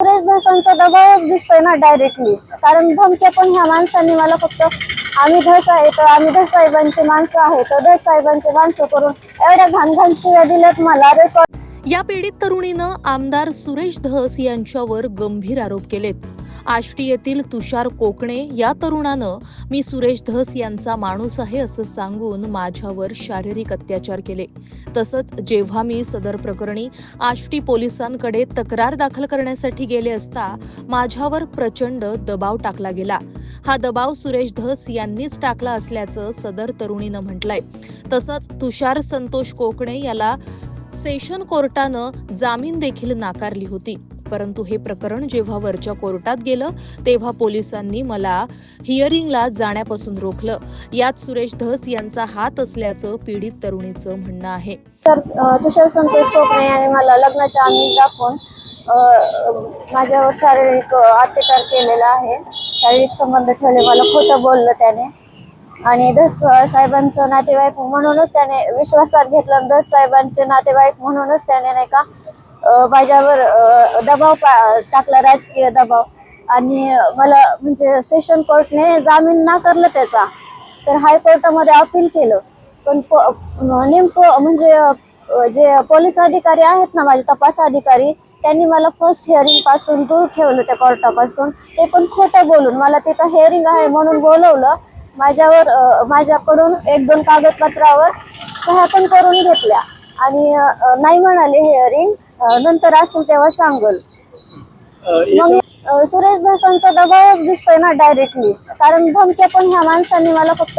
सुरेश भासांचा दबावच दिसतोय ना डायरेक्टली कारण धमक्या पण ह्या माणसांनी मला फक्त आम्ही धस आहे तर आम्ही धस साहेबांची माणसं आहे तर धस साहेबांची माणसं करून एवढ्या घाण शिव्या दिल्यात मला रेकॉर्ड या पीडित तरुणीनं आमदार सुरेश धस यांच्यावर गंभीर आरोप केलेत. आष्टी येथील तुषार कोकणे या तरुणानं मी सुरेश धस यांचा माणूस आहे असं सांगून माझ्यावर शारीरिक अत्याचार केले. तसंच जेव्हा मी सदर प्रकरणी आष्टी पोलिसांकडे तक्रार दाखल करण्यासाठी गेले असता माझ्यावर प्रचंड दबाव टाकला गेला. हा दबाव सुरेश धस यांनीच टाकला असल्याचं सदर तरुणीनं म्हटलंय. तसंच तुषार संतोष कोकणे याला सेशन कोर्टानं जामीन देखील नाकारली होती. परंतु हे प्रकरण जेव्हा वरच्या कोर्टात गेलं तेव्हा पोलिसांनी मला हिअरिंगला जाण्यापासून रोखलं. यात सुरेश धस यांचा हात असल्याचं पीडित तरुणीचं म्हणणं आहे. तर तुषार संतोष कोकणे यांनी मला लग्नाच्या आम्ही दाखवून माझ्यावर शारीरिक अत्याचार केलेला आहे. शारीरिक संबंध ठेवले मला खोटं बोललं त्याने. आणि दस साहेबांचं नातेवाईक म्हणूनच त्याने विश्वासात घेतलं दस साहेबांचे नातेवाईक म्हणूनच त्याने नाही का माझ्यावर दबाव पा- टाकला राजकीय दबाव. आणि मला म्हणजे सेशन कोर्टने जामीन नाकारलं त्याचा. तर हायकोर्टामध्ये अपील केलं. पण प- नेमकं म्हणजे जे पोलीस अधिकारी आहेत ना माझे तपास अधिकारी त्यांनी मला फर्स्ट हिअरिंगपासून दूर ठेवलं त्या कोर्टापासून. ते पण खोटं बोलून मला तिथं हिअरिंग आहे म्हणून बोलवलं. माझ्यावर माझ्याकडून एक दोन कागदपत्रावर सह्या पण करून घेतल्या. आणि नाही म्हणाले हिअरिंग नंतर असेल तेव्हा सांगल. मग अं, सुरेश भासांचा दबावच दिसतोय ना डायरेक्टली कारण धमक्या पण ह्या माणसांनी मला फक्त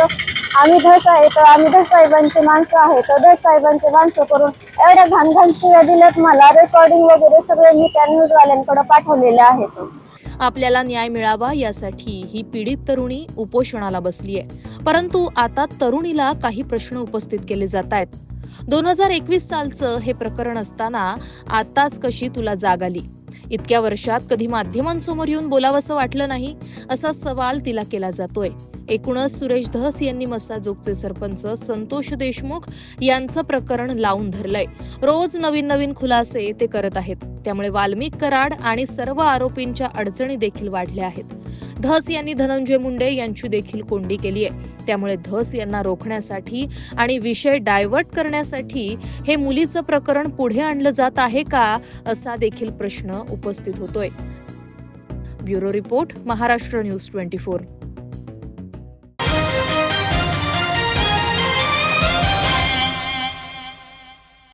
आम्ही धस आहे तर आम्ही धस साहेबांची माणसं आहे तर धस साहेबांची माणसं करून एवढ्या घाण घाण शिव्या दिल्यात मला. रेकॉर्डिंग वगैरे सगळे मी त्या न्यूजवाल्यांकडे पाठवलेले आहेत. आपल्याला न्याय मिळावा यासाठी ही पीडित तरुणी उपोषणाला बसली आहे परंतु आता तरुणीला काही प्रश्न उपस्थित केले जात आहेत. दोन हजार एकवीस सालचं हे प्रकरण असताना आताच कशी तुला जाग आली? इतक्या वर्षात कधी माध्यमांसमोर येऊन बोलावंसं वाटलं नाही? असा सवाल तिला केला जातोय. एकूणच सुरेश धस यांनी मस्साजोगचे सरपंच संतोष देशमुख यांचं प्रकरण लावून धरलंय. रोज नवीन नवीन खुलासे ते करत आहेत. त्यामुळे वाल्मिक कराड आणि सर्व आरोपींच्या अडचणी देखील वाढल्या आहेत. धस यांनी धनंजय मुंडे यांची देखील कोंडी केली आहे. त्यामुळे धस यांना रोखण्यासाठी आणि विषय डायव्हर्ट करण्यासाठी हे मुलीचं प्रकरण पुढे आणलं जात आहे का असा देखील प्रश्न उपस्थित होतोय. Bureau report Maharashtra news twenty four.